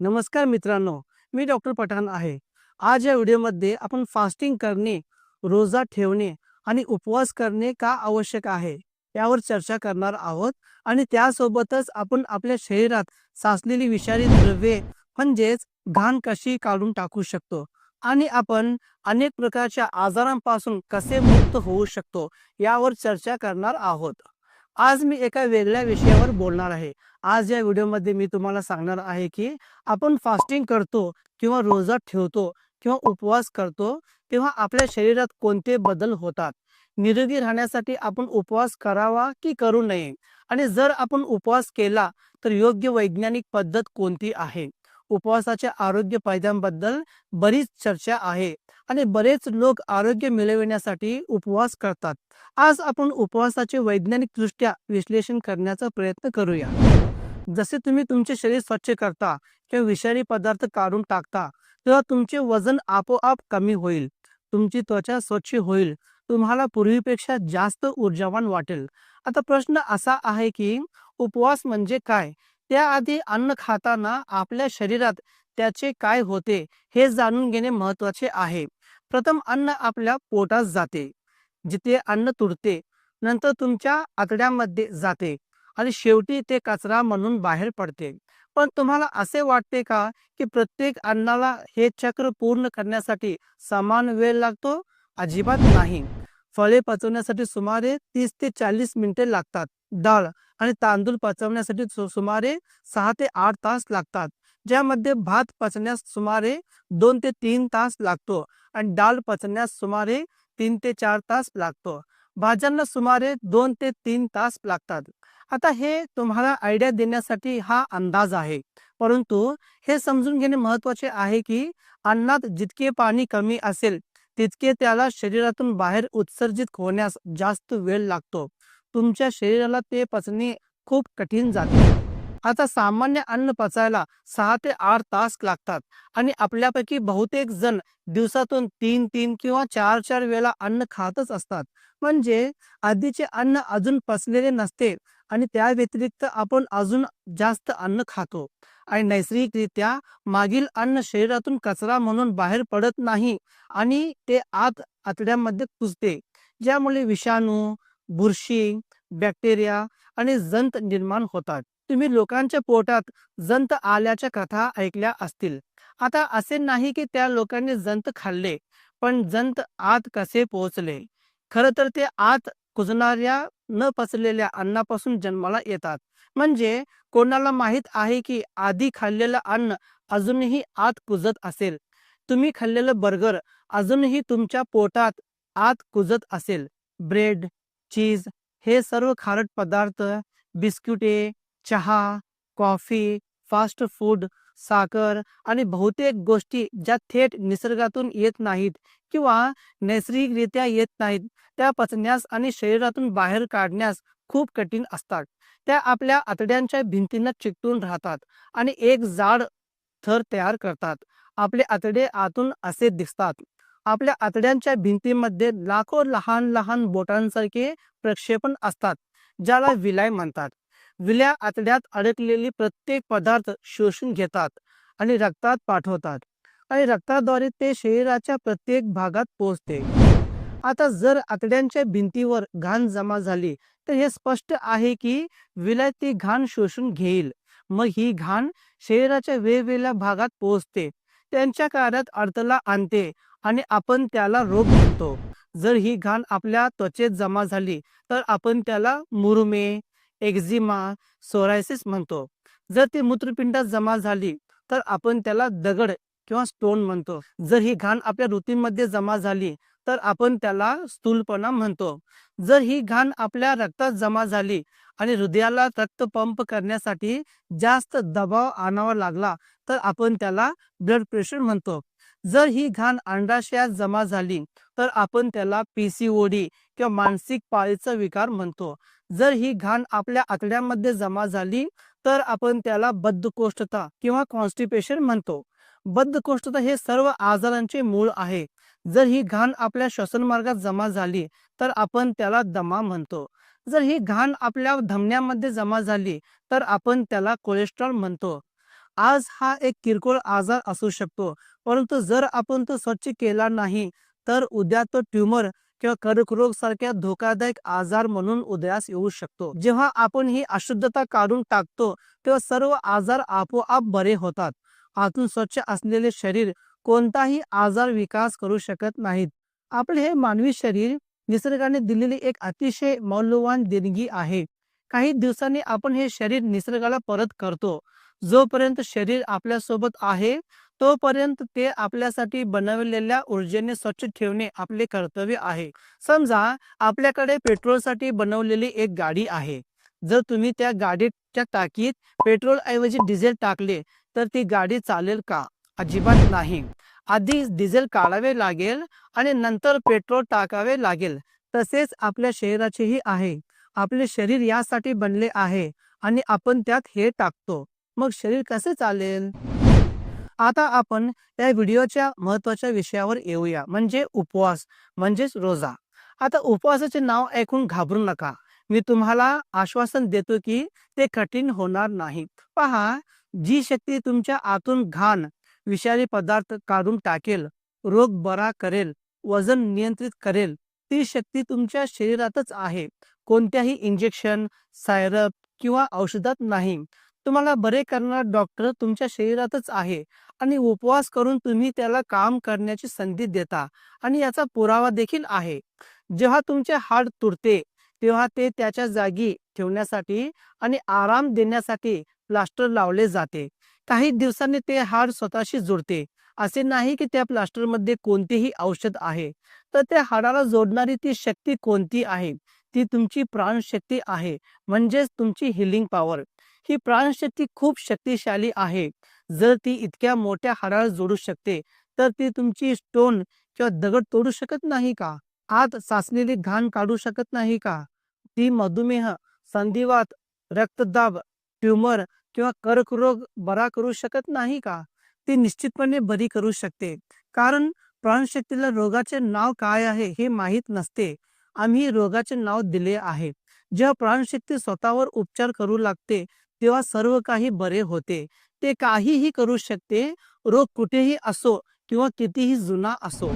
नमस्कार मित्रांनो मी डॉक्टर पठाण आहे. आज या व्हिडिओमध्ये आपण फास्टिंग करणे रोजा ठेवणे आणि उपवास करणे का आवश्यक आहे यावर चर्चा करणार आहोत आणि त्यासोबतच आपण आपल्या शरीरात साचलेली विषारी द्रव्ये म्हणजेच घाण कशी काढून टाकू शकतो आणि आपण अनेक प्रकारच्या आजारांपासून कसे मुक्त होऊ शकतो यावर चर्चा करणार आहोत. आज मी एका वेगळ्या विषयावर बोलणार आहे. आज या व्हिडिओमध्ये मी तुम्हाला सांगणार आहे की आपण फास्टिंग करतो किंवा रोजा ठेवतो किंवा उपवास करतो तेव्हा आपल्या शरीरात कोणते बदल होतात? निरोगी राहण्यासाठी आपण उपवास करावा की करू नये? आणि जर आपण उपवास केला तर योग्य वैज्ञानिक पद्धत कोणती आहे? उपवासाच्या आरोग्य फायद्यांबद्दल बरीच चर्चा आहे. आणि बरेच लोक आरोग्य मिळविण्यासाठी उपवास करतात. आज आपण उपवासाचे वैज्ञानिकदृष्ट्या विश्लेषण करण्याचा प्रयत्न करूया. जसे तुम्ही तुमचे शरीर स्वच्छ करता किंवा विषारी पदार्थ काढून टाकता तेव्हा तुमचे वजन आपोआप कमी होईल. तुमची त्वचा स्वच्छ होईल. तुम्हाला पूर्वीपेक्षा जास्त ऊर्जावान वाटेल. आता प्रश्न असा आहे की उपवास म्हणजे काय? त्याआधी अन्न खाताना आपल्या शरीरात त्याचे काय होते हे जाणून घेणे महत्त्वाचे आहे. प्रथम अन्न आपल्या पोटात जाते. जिथे अन्न तुडते नंतर तुमच्या आतड्यामध्ये जाते आणि शेवटी ते कचरा म्हणून बाहेर पडते. पण तुम्हाला असे वाटते का की प्रत्येक अन्नाला हे चक्र पूर्ण करण्यासाठी समान वेळ लागतो? अजिबात नाही. फळे पचवण्यासाठी सुमारे तीस ते चाळीस मिनिटे लागतात. डाळ आणि तांदूळ पचवण्यासाठी सुमारे सहा ते आठ तास लागतात. ज्यामध्ये भात पचण्यास सुमारे दोन ते तीन तास लागतो. आणि डाळ पचण्यास सुमारे तीन ते चार तास लागतो. भाज्यांना सुमारे दोन ते तीन तास लागतात. आता हे तुम्हाला आयडिया देण्यासाठी हा अंदाज आहे. परंतु हे समजून घेणे महत्त्वाचे आहे की अन्नात जितके पाणी कमी असेल तितके त्याला शरीरातून बाहेर उत्सर्जित होण्यास जास्त वेळ लागतो. तुमच्या शरीराला ते पचणे खूप कठीण जाते. आता सामान्य अन्न पचायला सहा ते आठ तास लागतात. आणि आपल्यापैकी बहुतेक जण दिवसातून तीन तीन किंवा चार चार वेळा अन्न खातच असतात. म्हणजे आधीचे अन्न अजून पचलेले नसते आणि त्या व्यतिरिक्त आपण अजून जास्त अन्न खातो. आणि नैसर्गिकरित्या मागील अन्न शरीरातून कचरा म्हणून बाहेर पडत नाही आणि ते आत आतड्यामध्ये कुजते. ज्यामुळे विषाणू बुरशी बॅक्टेरिया आणि जंत निर्माण होतात. तुम्ही लोकांच्या पोटात जंत आल्याच्या कथा ऐकल्या असतील. आता असे नाही की त्या लोकांनी जंत खाल्ले पण जंत आत कसे पोहोचले? खरं तर ते आत कुजणाऱ्या न पचलेल्या अन्नापासून जन्माला येतात. म्हणजे कोणाला माहीत आहे की आधी खाल्लेलं अन्न अजूनही आत कुजत असेल? तुम्ही खाल्लेलं बर्गर अजूनही तुमच्या पोटात आत कुजत असेल? ब्रेड चीज हे सर्व खारट पदार्थ बिस्किटे चहा कॉफी फास्ट फूड साखर आणि बहुतेक गोष्टी ज्या थेट निसर्गातून येत नाहीत किंवा नैसर्गिकरित्या येत नाहीत त्या पचण्यास आणि शरीरातून बाहेर काढण्यास खूप कठीण असतात. त्या आपल्या आतड्यांच्या भिंतींना चिकटून राहतात आणि एक जाड थर तयार करतात. आपले आतडे आतून असे दिसतात. आपल्या आतड्यांच्या भिंतीमध्ये लाखो लहान लहान बोटांसारखे प्रक्षेपण असतात ज्याला विलाय म्हणतात. विल्या आतड्यात अडकलेली प्रत्येक पदार्थ शोषून घेतात आणि रक्तात पाठवतात आणि रक्ताद्वारे ते शरीराच्या प्रत्येक भागात पोहोचते. आता जर आतड्यांच्या भिंतीवर घाण जमा झाली तर हे स्पष्ट आहे की विलय ती घाण शोषून घेईल. मग ही घाण शरीराच्या वेगवेगळ्या भागात पोहोचते त्यांच्या कार्यात अडथळा आणते आणि आपण त्याला रोग म्हणतो. जर ही घाण आपल्या त्वचेत जमा झाली तर आपण त्याला मुरुमे एक्झिमा सोरायसिस म्हणतो. जर ती मूत्रपिंडात जमा झाली तर आपण त्याला दगड किंवा स्टोन म्हणतो. जर ही घाण आपल्या ऋतींमध्ये जमा झाली तर आपण त्याला स्थूलपणा म्हणतो. जर ही घाण आपल्या रक्तात जमा झाली आणि हृदयाला रक्त पंप करण्यासाठी जास्त दबाव आणावा लागला तर आपण त्याला ब्लड प्रेशर म्हणतो. जर ही घाण अंडाशयात जमा झाली तर आपण त्याला पीसीओडी किंवा मानसिक पाळीचा विकार म्हणतो. जर ही घाण आपल्या आतड्यामध्ये जमा झाली तर आपण त्याला बद्धकोष्ठता किंवा कॉन्स्टिपेशन म्हणतो. बद्धकोष्ठता हे सर्व आजारांचे मूळ आहे. जर ही घाण आपल्या श्वसनमार्गात जमा झाली तर आपण त्याला दमा म्हणतो. जर ही घाण आपल्या धमन्यामध्ये जमा झाली तर आपण त्याला कोलेस्ट्रॉल म्हणतो. आज हा एक किरकोळ आजार असू शकतो परंतु जर आपण तो स्वच्छ केला नाही तर उद्या तो ट्यूमर किंवा कर्करोग सारख्या धोकादायक आजार म्हणून उदयास येऊ शकतो. जेव्हा आपण ही अशुद्धता काढून टाकतो तेव्हा सर्व आजार आपोआप बरे होतात. आतून स्वच्छ असलेले शरीर कोणताही आजार विकास करू शकत नाहीत. आपले हे मानवी शरीर निसर्गाने दिलेली एक अतिशय मौल्यवान देणगी आहे. काही दिवसांनी आपण हे शरीर निसर्गाला परत करतो. जोपर्यंत शरीर आपल्यासोबत आहे तोपर्यंत ते आपल्यासाठी बनवलेल्या ऊर्जेने स्वच्छ ठेवणे आपले कर्तव्य आहे. समजा आपल्याकडे पेट्रोलसाठी बनवलेली एक गाडी आहे. जर तुम्ही त्या गाडीच्या टाकीत पेट्रोल ऐवजी डिझेल टाकले तर ती गाडी चालेल का? अजिबात नाही. आधी डिझेल काढावे लागेल आणि नंतर पेट्रोल टाकावे लागेल. तसेच आपल्या शरीराचेही आहे. आपले शरीर यासाठी बनले आहे आणि आपण त्यात हे टाकतो. मग शरीर कसे चालेल? आता आपण या व्हिडिओच्या महत्त्वाच्या विषयावर येऊया. म्हणजे उपवास म्हणजेच रोजा. आता उपवासाचे नाव ऐकून घाबरू नका. मी तुम्हाला आश्वासन देतो की ते कठीण होणार नाही. पहा जी शक्ती तुमच्या आतून घाण विषारी पदार्थ काढून टाकेल रोग बरा करेल वजन नियंत्रित करेल ती शक्ती तुमच्या शरीरातच आहे. कोणत्याही इंजेक्शन सायरप किंवा औषधात नाही. तुम्हाला बरे करणारा डॉक्टर तुमच्या शरीरातच आहे आणि उपवास करून तुम्ही त्याला काम करण्याची संधी देता आणि याचा पुरावा देखील आहे. जेव्हा तुमचे हाड तुरते तेव्हा ते त्याच्या जागी ठेवण्यासाठी आणि आराम देण्यासाठी प्लास्टर लावले जाते. काही दिवसांनी ते हाड स्वतःशी जुळते असे नाही की त्या प्लास्टरमध्ये कोणतेही औषध आहे. तर त्या हाडाला जोडणारी ती शक्ती कोणती आहे? ती तुमची प्राणशक्ती आहे. म्हणजेच तुमची हिलिंग पॉवर ही प्राणशक्ती खूप शक्तिशाली आहे. जर ती इतक्या मोठ्या हाराला जोडू शकते तर ती तुमची स्टोन किंवा दगड तोडू शकत नाही का? आत साचलेली घाण काढू शकत नाही का? ती मधुमेह संधिवात रक्तदाब ट्यूमर किंवा कर्करोग बरा करू शकत नाही का? ती निश्चितपणे बरी करू शकते. कारण प्राणशक्तीला रोगाचे नाव काय आहे हे माहीत नसते. आम्ही रोगाचे नाव दिले आहे. जेव्हा प्राणशक्ती स्वतःवर उपचार करू लागते तेव्हा सर्व काही बरे होते. ते काहीही करू शकते रोग कुठेही असो किंवा कितीही जुना असो.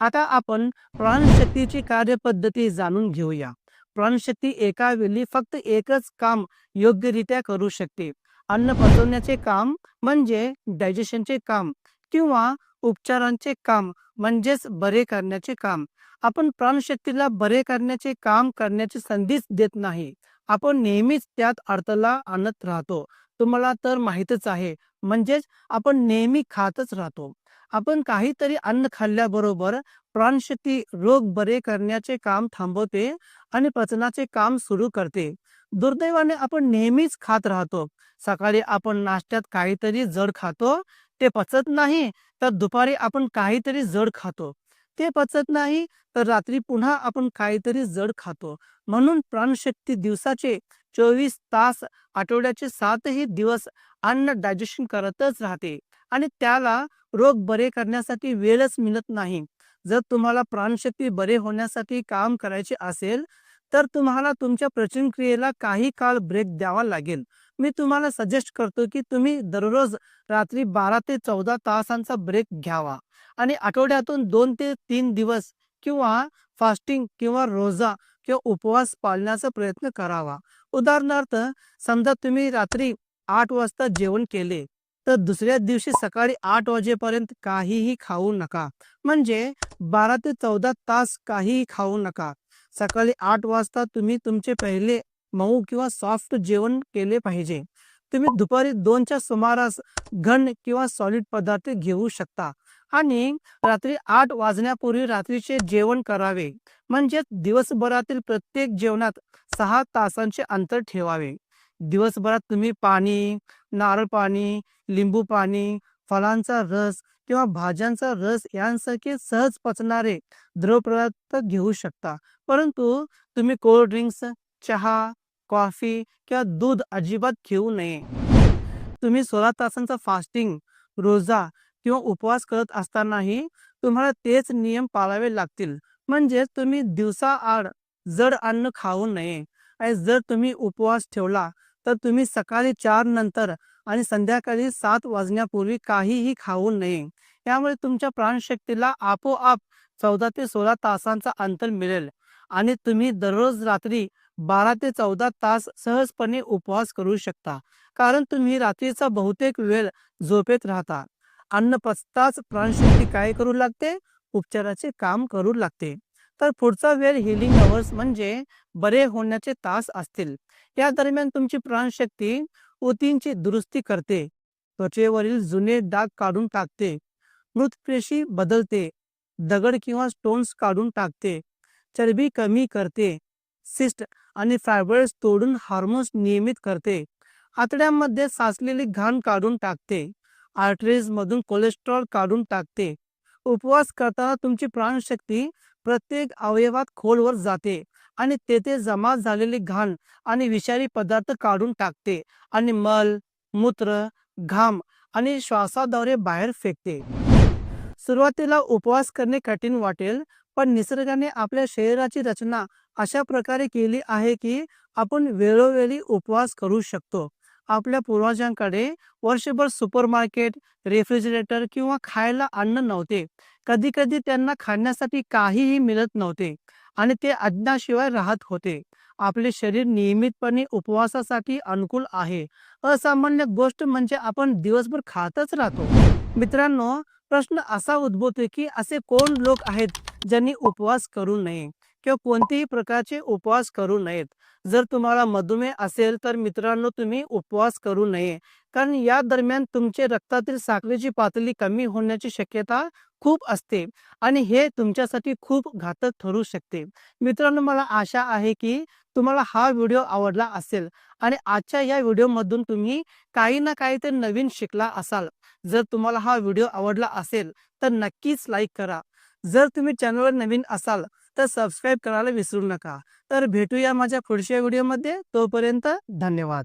आता आपण प्राणशक्तीची कार्यपद्धती जाणून घेऊया. प्राणशक्ती एका वेळी फक्त एकच काम योग्यरित्या करू शकते. अन्न पचवण्याचे काम म्हणजे डायजेशनचे काम किंवा उपचारांचे काम म्हणजेच बरे करण्याचे काम. आपण प्राणशक्तीला बरे करण्याचे काम करण्याची संधीच देत नाही. आपण नेहमीच त्यात अडथळा आणत राहतो. तुम्हाला तर माहीतच आहे म्हणजेच आपण नेहमी खातच राहतो. आपण काहीतरी अन्न खाल्ल्याबरोबर प्राणशक्ती रोग बरे करण्याचे काम थांबवते आणि पचनाचे काम सुरू करते. दुर्दैवाने आपण नेहमीच खात राहतो. सकाळी आपण नाश्त्यात काहीतरी जड खातो ते पचत नाही तर दुपारी आपण काहीतरी जड खातो. ते पचत नाही तर रात्री पुन्हा आपण काहीतरी जड खातो. म्हणून प्राणशक्ती दिवसाचे चोवीस तास आठवड्याचे सातही दिवस अन्न डायजेशन करतच राहते. आणि त्याला रोग बरे करण्यासाठी वेळच मिळत नाही. जर तुम्हाला प्राणशक्ती बरे होण्यासाठी काम करायचे असेल तर तुम्हाला तुमच्या प्रचन क्रियेला काही काळ ब्रेक द्यावा लागेल. मी तुम्हाला सजेस्ट करतो की तुम्ही दररोज रात्री बारा ते चौदा तासांचा ब्रेक घ्यावा. आणि आठवड्यातून दोन ते तीन दिवस किंवा फास्टिंग किंवा रोजा किंवा उपवास पाळण्याचा प्रयत्न करावा. उदाहरणार्थ समजा तुम्ही रात्री आठ वाजता जेवण केले तर दुसऱ्या दिवशी सकाळी आठ वाजेपर्यंत काहीही खाऊ नका. म्हणजे बारा ते चौदा तास काहीही खाऊ नका. सकाळी आठ वाजता तुम्ही तुमचे पहिले मऊ किंवा सॉफ्ट जेवण केले पाहिजे. तुम्ही दुपारी दोनच्या सुमारास घन किंवा सॉलिड पदार्थ घेऊ शकता. आणि रात्री आठ वाजण्यापूर्वी रात्रीचे जेवण करावे. म्हणजे दिवसभरातील प्रत्येक जेवणात सहा तासांचे अंतर ठेवावे. दिवसभरात तुम्ही पाणी नारळ पाणी लिंबू पाणी फळांचा रस किंवा भाज्यांचा रस यांसारखे सहज पचणारे द्रवपदार्थ घेऊ शकता. परंतु तुम्ही कोल्ड ड्रिंक्स चहा कॉफी किंवा दूध अजिबात घेऊ नये. तुम्ही सोळा तासांचा फास्टिंग रोजा किंवा उपवास करत असतानाही तुम्हाला तेच नियम पाळावे लागतील. म्हणजे तुम्ही दिवसा आड जड अन्न खाऊ नये. आणि जर तुम्ही उपवास ठेवला तर तर तुम्ही सकाळी चार नंतर आणि संध्याकाळी सात वाजण्यापूर्वी काहीही खाऊ नये. यामुळे तुमच्या प्राणशक्तीला आपोआप चौदा ते सोळा तासांचा अंतर मिळेल. आणि तुम्ही दररोज रात्री बारा ते चौदा तास सहजपणे उपवास करू शकता. कारण तुम्ही रात्रीचा बहुतेक वेळ झोपेत राहता. अन्न पचताच प्राणशक्ती काय करू लागते? उपचाराचे काम करू लागते. तर पुढचा वेळ हिलिंग अवर्स म्हणजे बरे होण्याचे तास असतील. या दरम्यान तुमची प्राणशक्ती ऊतींची दुरुस्ती करते. त्वचेवरील जुने डाग काढून टाकते. मृतपेशी बदलते. दगड किंवा स्टोन्स काढून टाकते. चरबी कमी करते. सिस्ट आणि फायबर्स तोडून हार्मोन्स नियमित करते. आतड्यांमध्ये साचलेली घाण काढून टाकते. आर्टरीज मधून कोलेस्ट्रॉल काढून टाकते. उपवास करताना तुमची प्राणशक्ती प्रत्येक अवयवात खोलवर जाते आणि तेथे जमा झालेली घाण आणि विषारी पदार्थ काढून टाकते आणि मल मूत्र घाम आणि श्वासाद्वारे बाहेर फेकते. सुरुवातीला उपवास करणे कठीण वाटेल पण निसर्गाने आपल्या शरीराची रचना अशा प्रकारे केली आहे की आपण वेळोवेळी उपवास करू शकतो. आपल्या पूर्वजांकडे वर्षभर सुपर मार्केट रेफ्रिजरेटर किंवा खायला अन्न नव्हते. कधी कधी त्यांना खाण्यासाठी काहीही मिळत नव्हते आणि ते अज्ञाशिवाय राहत होते. आपले शरीर नियमितपणे उपवासासाठी अनुकूल आहे. असामान्य गोष्ट म्हणजे आपण दिवसभर खातच राहतो. मित्रांनो प्रश्न असा उद्भवतो की असे कोण लोक आहेत ज्यांनी उपवास करू नये? किंवा कोणतेही प्रकारचे उपवास करू नयेत. जर तुम्हाला मधुमेह असेल तर मित्रांनो तुम्ही उपवास करू नये. कारण या दरम्यान तुमचे रक्तातील साखरेची पातळी कमी होण्याची शक्यता खूप असते आणि हे तुमच्यासाठी खूप घातक ठरू शकते. मित्रांनो मला आशा आहे की तुम्हाला हा व्हिडिओ आवडला असेल आणि आजच्या या व्हिडिओमधून तुम्ही काही ना काहीतरी नवीन शिकला असाल. जर तुम्हाला हा व्हिडिओ आवडला असेल तर नक्कीच लाईक करा. जर तुम्ही चॅनलवर नवीन असाल तर सबस्क्राईब करायला विसरू नका. तर भेटूया माझ्या पुढच्या व्हिडिओमध्ये तोपर्यंत धन्यवाद.